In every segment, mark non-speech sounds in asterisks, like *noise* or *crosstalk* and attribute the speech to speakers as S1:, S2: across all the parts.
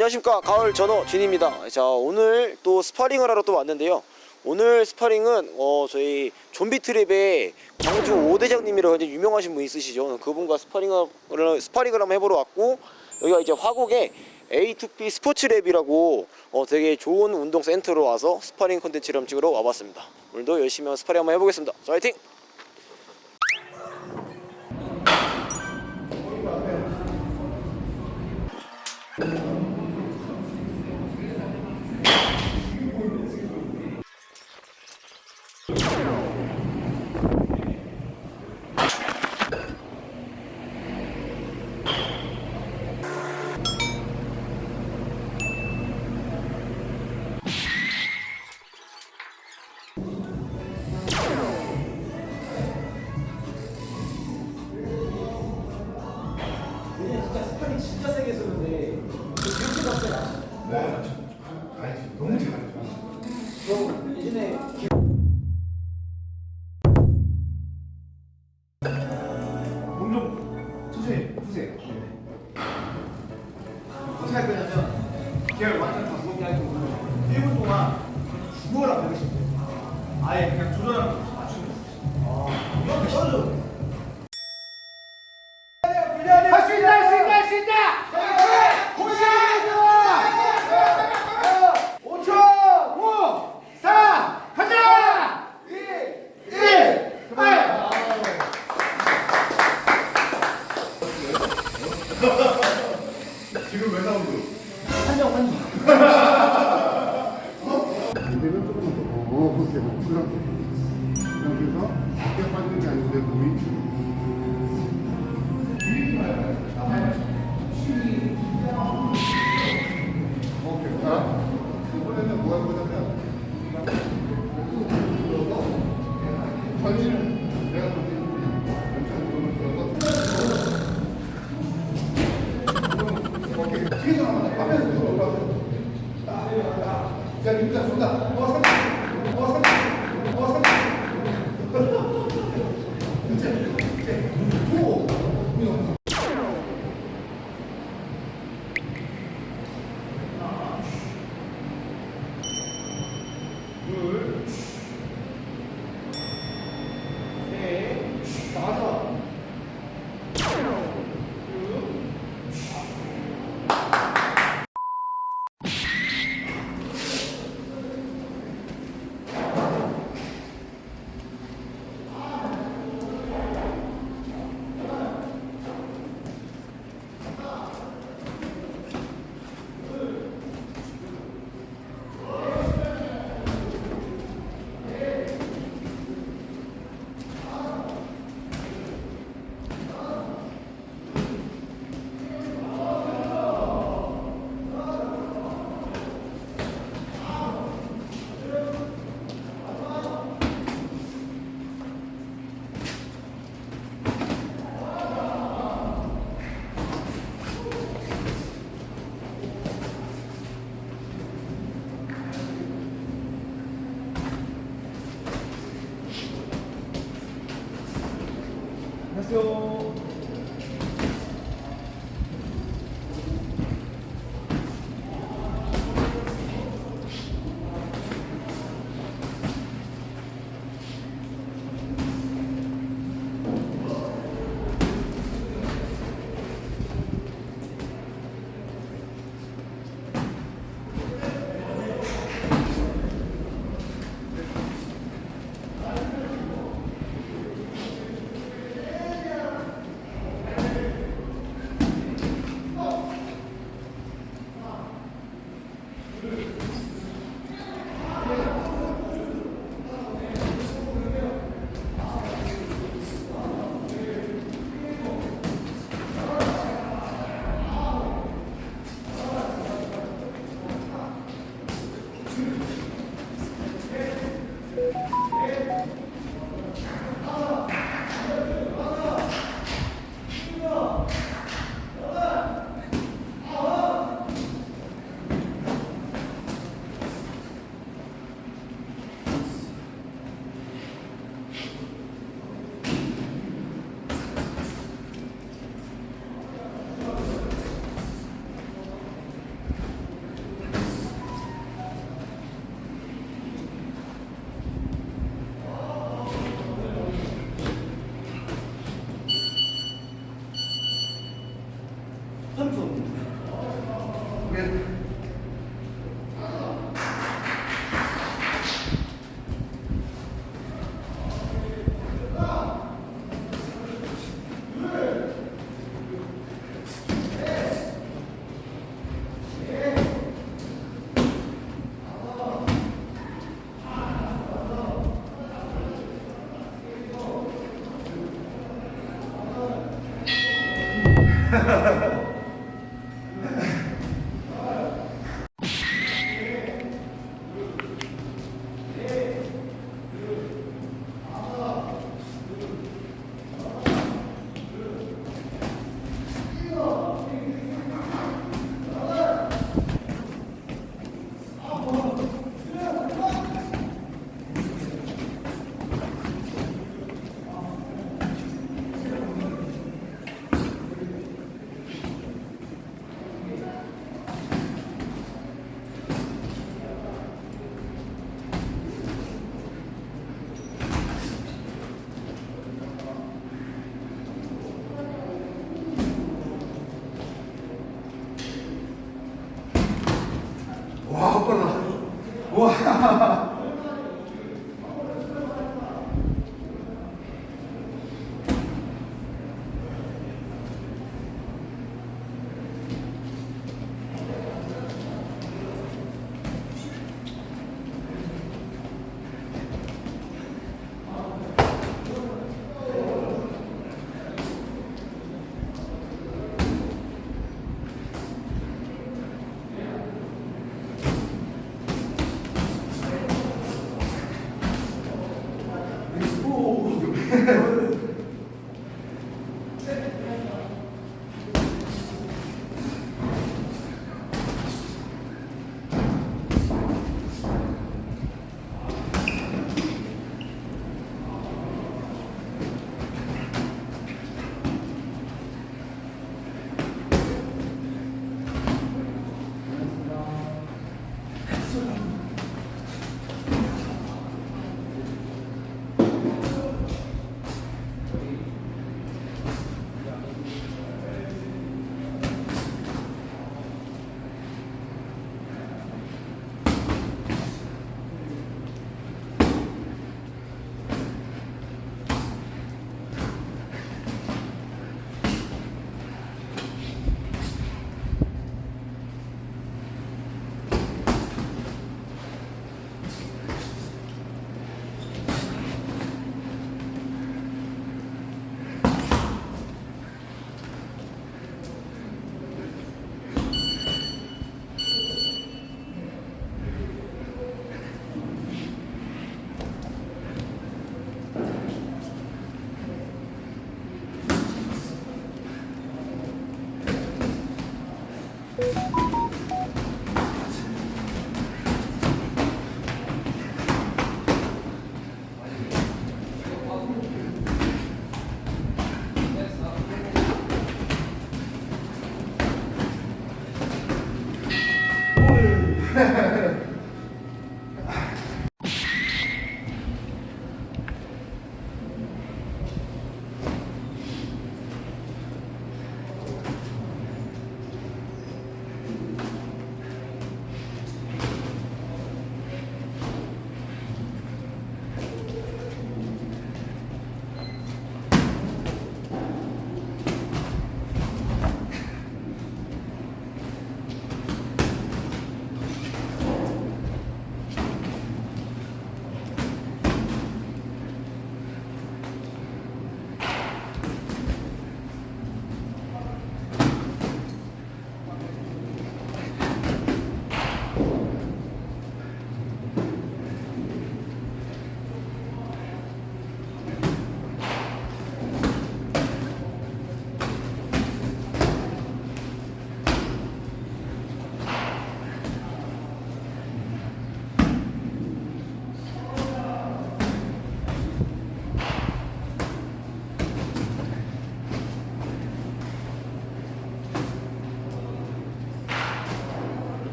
S1: 안녕하십니까 가을 전어 진입니다. 자 오늘 또 스파링을 하러 또 왔는데요. 오늘 스파링은 어 저희 좀비 트랩의 광주 오 대장님이라고 이제 유명하신 분 있으시죠. 그분과 스파링을 스파링을 한번 해보러 왔고 여기가 이제 화곡의 A2P 스포츠랩이라고 어 되게 좋은 운동 센터로 와서 스파링 컨텐츠를 한번 찍으러 와봤습니다. 오늘도 열심히 스파링 한번 해보겠습니다. 자 화이팅! 했었는데 그렇게 봤어요.
S2: 아니 너무 잘하죠.
S1: 저 예전에
S2: 몸좀 천천히 푸세요. 어떻게 할 거냐면 걔를 완전 다 무겁게 하고 1분 동안 죽어라 배우시면 돼요. 아예 그냥 조절하는 거 맞추는 거. 아, 이렇게 써줘. 할수 있다, 할 수 있다, 할 수 있다. 보시죠. 5초, 5, 4, 가자. 2, 1, 그만. 지금 몇 라운드?
S1: 한정 한정.
S3: 반대는 조금만 더, 어, 그렇게, 그렇게. 그래서 밖에 빠지는 게내 몸이 오케이. 자, 이번에는 뭐할 거냐 押さない! 안녕 하는 수 없는
S1: 거예요.
S3: Ha ha. Second.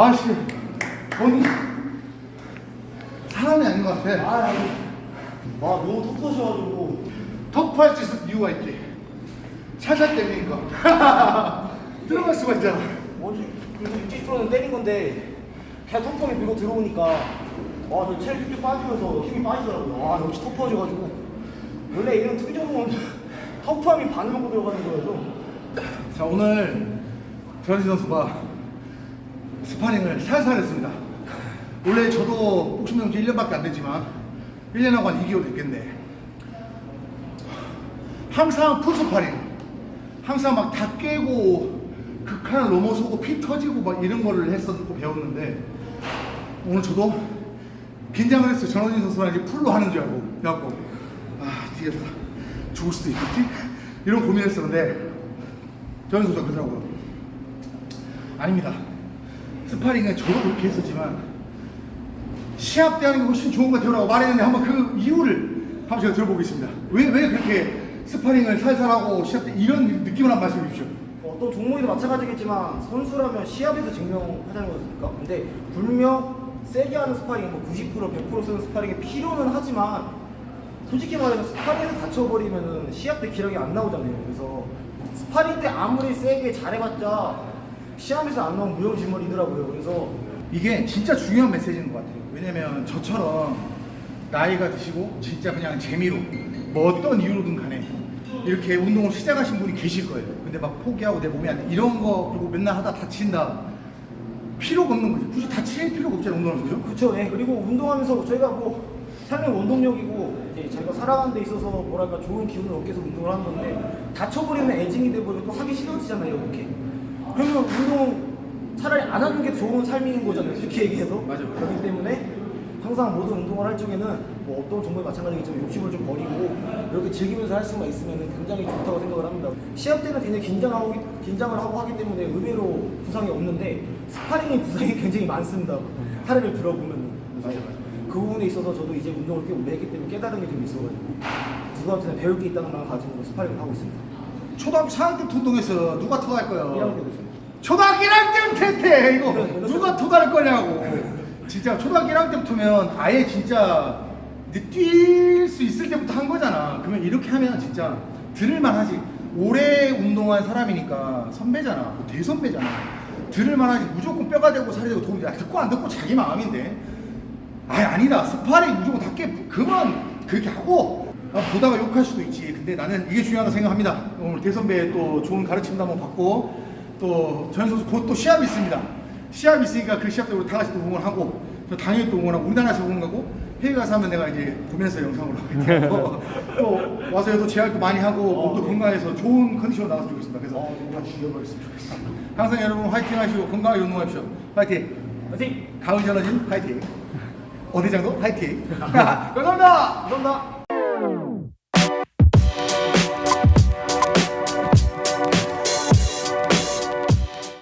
S3: 아씨, 뭔 사람이 아닌 것 같아.
S2: 아. 와, 너무 톡 터셔가지고.
S3: 터프할 수 있을 이유가 있지. 살살 때리니까. *laughs* 들어갈 수가 있잖아.
S2: 뭐지? 그래서 육지 프로는 때린 건데 그냥 톡톡이 밀고 들어오니까 와, 저 체력 쭉쭉 빠지면서 힘이 빠지더라고요. 와, 역시 터프해져가지고 원래 이런 투정은 터프함이 반을 먹고 들어가는 거여서
S3: 자, 오늘 변진 선수가 스파링을 살살 했습니다. 원래 저도 복싱 배운 지 1년밖에 안 됐지만 1년하고 한 2개월 됐겠네. 항상 풀스파링. 항상 막 다 깨고 극한을 넘어서고 피 터지고 막 이런 거를 했었고 배웠는데 오늘 저도 긴장을 했어요. 전원진 선수랑 이제 풀로 하는 줄 알고. 그래갖고 아 뒤에서 죽을 수도 있겠지? 이런 고민했었는데 전원진 선수가 그러더라고요. 아닙니다. 스파링은 저도 그렇게 했었지만 시합 때 하는 게 훨씬 좋은 것 같아요라고 말했는데 한번 그 이유를 한번 제가 들어보겠습니다. 왜, 왜 그렇게 스파링을 살살하고 시합 때 이런 느낌을 한번 말씀해 주십시오.
S2: 어떤 종목이도 마찬가지겠지만 선수라면 시합에서 증명하자는 거니까 근데 분명 세게 하는 스파링 뭐 90% 100% 쓰는 스파링이 필요는 하지만 솔직히 말해서 스파링에서 다쳐버리면은 시합 때 기량이 안 나오잖아요 그래서 스파링 때 아무리 세게 잘해봤자 시합에서 안 나오면 무용지물이더라고요 그래서
S3: 이게 진짜 중요한 메시지인 것 같아요. 왜냐면 저처럼 나이가 드시고 진짜 그냥 재미로 뭐 어떤 이유로든 간에 이렇게 운동을 시작하신 분이 계실 거예요. 근데 막 포기하고 내 몸이 안 돼. 이런 거 그리고 맨날 하다 다친다. 필요가 없는 거지. 굳이 다칠 필요가 없잖아요. 운동하는 거죠.
S2: 그쵸 예. 그리고 운동하면서 저희가 뭐 삶의 원동력이고 이제 저희가 살아가는 데 있어서 뭐랄까 좋은 기운을 얻기 위해서 운동을 하는 건데 다쳐버리면 애증이 돼버리고 또 하기 싫어지잖아요 이렇게 그러면 운동 차라리 안 하는 게 좋은 삶인 거잖아요 솔직히 얘기해서
S3: 맞아요.
S2: 그렇기 때문에 항상 모든 운동을 할 적에는 뭐 어떤 종목에 마찬가지겠지만 욕심을 좀 버리고 이렇게 즐기면서 할 수가 있으면 굉장히 좋다고 생각을 합니다. 시합 때는 굉장히 긴장하고 긴장을 하고 하기 때문에 의외로 부상이 없는데 스파링이 부상이 굉장히 많습니다. 사례를 들어보면 그 부분에 있어서 저도 이제 운동을 꽤 오래 했기 때문에 깨달은 게 좀 있어가지고 누구한테나 배울 게 있다는 마음 가지고 스파링을 하고 있습니다.
S3: 초등학교 4학년 때부터 운동했어. 누가 토할 거야?
S2: 1학년 때도 있어요.
S3: 초등학교 1학년 때때 이거 누가 토할 거냐고. 진짜 초등학교 1학년 때부터면 아예 진짜 뛸 수 있을 때부터 한 거잖아. 그러면 이렇게 하면 진짜 들을만 하지. 오래 운동한 사람이니까 선배잖아. 뭐 대선배잖아. 들을만 하지. 무조건 뼈가 되고 살이 되고 도움이 돼. 아, 듣고 안 듣고 자기 마음인데. 아니 아니다. 스파링 무조건 다 깨. 그만 그렇게 하고 아, 보다가 욕할 수도 있지. 근데 나는 이게 중요하다고 생각합니다. 오늘 대선배 또 좋은 가르침도 한번 받고 또 전현 선수 곧 또 시합이 있습니다. 시합이 있으니까 그 시합 때 우리 다 같이 또 응원하고 저 당연히 또 응원하고 우리나라에서 응원하고 해외 가서 하면 내가 이제 보면서 영상으로 하고 *laughs* 또 와서 또 재활도 많이 하고 몸도 건강해서 좋은 컨디션으로 나왔으면 좋겠습니다. 그래서 다 죽여버렸으면 좋겠습니다. 항상 여러분 화이팅 하시고 건강하게 운동하십시오. 화이팅!
S2: 화이팅!
S3: 가을 전어진 화이팅! 어디장도 화이팅! *laughs* *laughs* 감사합니다!
S2: 감사합니다.